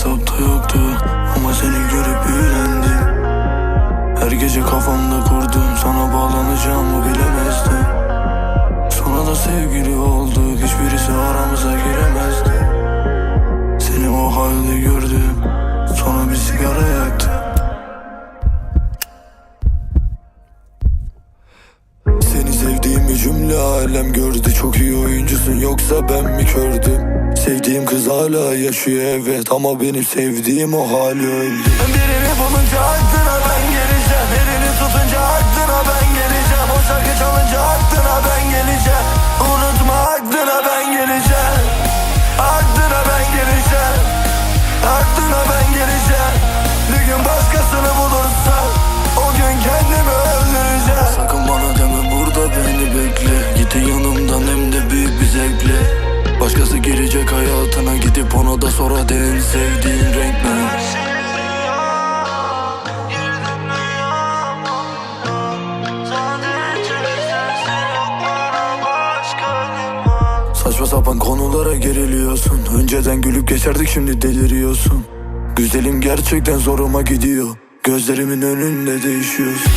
hesapta yoktu Ama seni görüp büyülendim Her gece kafamda kurdum Sana bağlanacağımı bilemezdim. Sonra da sevgili olduk Hiçbirisi aramıza giremezdi. Seni o halde gördüm Sonra bir sigara alem gördü Çok iyi oyuncusun yoksa ben mi kördüm? Sevdiğim kız hala yaşıyor evet Ama benim sevdiğim o hali öldü Birini bulunca Başkası girecek hayatına Gidip ona da sonra sevdiğin renk ne? Saçma sapan konulara geriliyorsun. Önceden gülüp geçerdik şimdi deliriyorsun. Güzelim gerçekten zoruma gidiyor. Gözlerimin önünde değişiyorsun